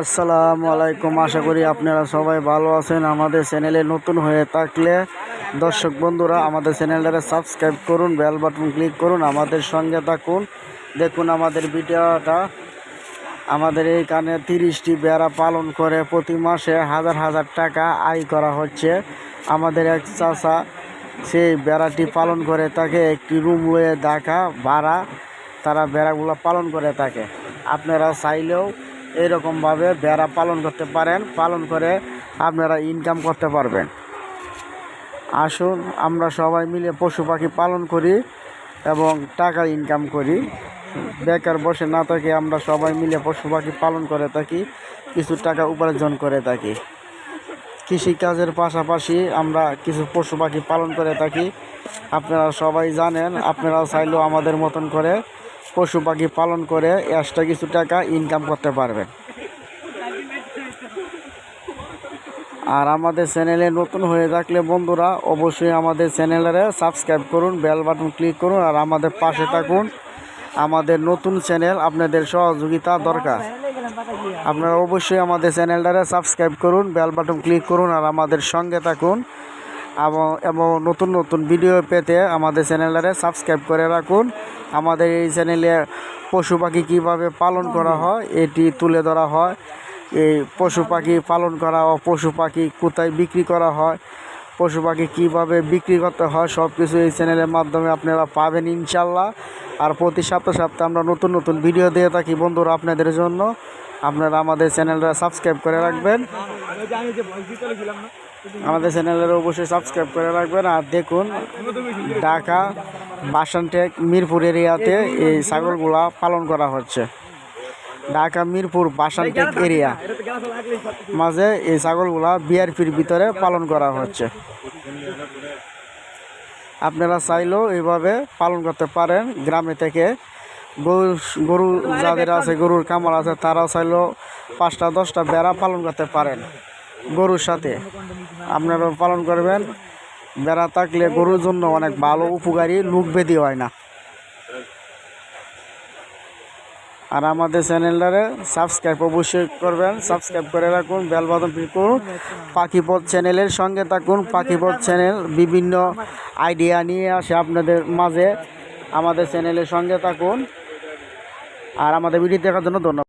আসসালামু আলাইকুম। আশা করি আপনারা সবাই ভালো আছেন। আমাদের চ্যানেলে নতুন হয়ে থাকলে দর্শক বন্ধুরা আমাদের চ্যানেলটাকে সাবস্ক্রাইব করুন, বেল বাটন ক্লিক করুন, আমাদের সঙ্গে থাকুন। দেখুন আমাদের ভিডিওটা। আমাদের এইখানে তিরিশটি বেড়া পালন করে। প্রতি মাসে হাজার হাজার টাকা আয় করা হচ্ছে। আমাদের এক চাষা সেই বেড়াটি পালন করে তাকে একটি রুম লয়ে দেখা ভাড়া তারা বেড়াগুলো পালন করে থাকে। আপনারা চাইলেও এরকমভাবে বেড়া পালন করতে পারেন, পালন করে আপনারা ইনকাম করতে পারবেন। আসুন, আমরা সবাই মিলে পশু পাখি পালন করি এবং টাকা ইনকাম করি। বেকার বসে না থাকি আমরা সবাই মিলে পশু পাখি পালন করে থাকি, কিছু টাকা উপার্জন করে থাকি। কৃষিকাজের পাশাপাশি আমরা কিছু পশু পাখি পালন করে থাকি। আপনারা সবাই জানেন আপনারা চাইলেও আমাদের মতন করে পশু পাখি পালন করে এক্সট্রা কিছু টাকা ইনকাম করতে পারবেন আর আমাদের চ্যানেলে নতুন হয়ে থাকলে বন্ধুরা অবশ্যই আমাদের চ্যানেলের সাবস্ক্রাইব করুন বেল বাটন ক্লিক করুন, আর আমাদের পাশে থাকুন। আমাদের নতুন চ্যানেল আপনাদের সহযোগিতা দরকার। আপনারা অবশ্যই আমাদের চ্যানেলটারে সাবস্ক্রাইব করুন বেল বাটন ক্লিক করুন, আর আমাদের সঙ্গে থাকুন। এবং নতুন নতুন ভিডিও পেতে আমাদের চ্যানেলটারে সাবস্ক্রাইব করে রাখুন। আমাদের এই চ্যানেলে পশু পাখি কীভাবে পালন করা হয়, এটি তুলে ধরা হয়। এই পশু পাখি পালন করা ও পশু পাখি কোথায় বিক্রি করা হয়, পশু পাখি কীভাবে বিক্রি করতে হয় সব কিছু এই চ্যানেলের মাধ্যমে আপনারা পাবেন ইনশাল্লাহ আর প্রতি সপ্তাহ সপ্তাহে আমরা নতুন নতুন ভিডিও দিয়ে থাকি বন্ধুরা আপনাদের জন্য। আপনারা আমাদের চ্যানেলটা সাবস্ক্রাইব করে রাখবেন। আমাদের চ্যানেলের অবশ্যই সাবস্ক্রাইব করে রাখবেন। আর দেখুন, ঢাকা বাসানটেক মিরপুর এরিয়াতে এই ছাগলগুলা পালন করা হচ্ছে। ঢাকা, মিরপুর বাসানটেক এরিয়া মাঝে এই ছাগলগুলা বিআরপির ভিতরে পালন করা হচ্ছে। আপনারা চাইলেও এইভাবে পালন করতে পারেন। গ্রামে থেকে গরু গরু যাদের আছে, গরুর কামার আছে, তারাও চাইলেও পাঁচটা, দশটা বেড়া পালন করতে পারেন। গরুর সাথে। আপনারা পালন করবেন। বেড়া থাকলে গরুর জন্য অনেক ভালো উপকারী, লুক বেদি হয় না। আর আমাদের চ্যানেলটারে সাবস্ক্রাইব অবশ্যই করবেন। সাবস্ক্রাইব করে রাখুন, বেল ক্লিক করুন। পাখিপথ চ্যানেলের সঙ্গে থাকুন। পাখিপথ চ্যানেল বিভিন্ন আইডিয়া নিয়ে আসে আপনাদের মাঝে। আমাদের চ্যানেলের সঙ্গে থাকুন। আর আমাদের ভিডিও দেখার জন্য ধন্যবাদ।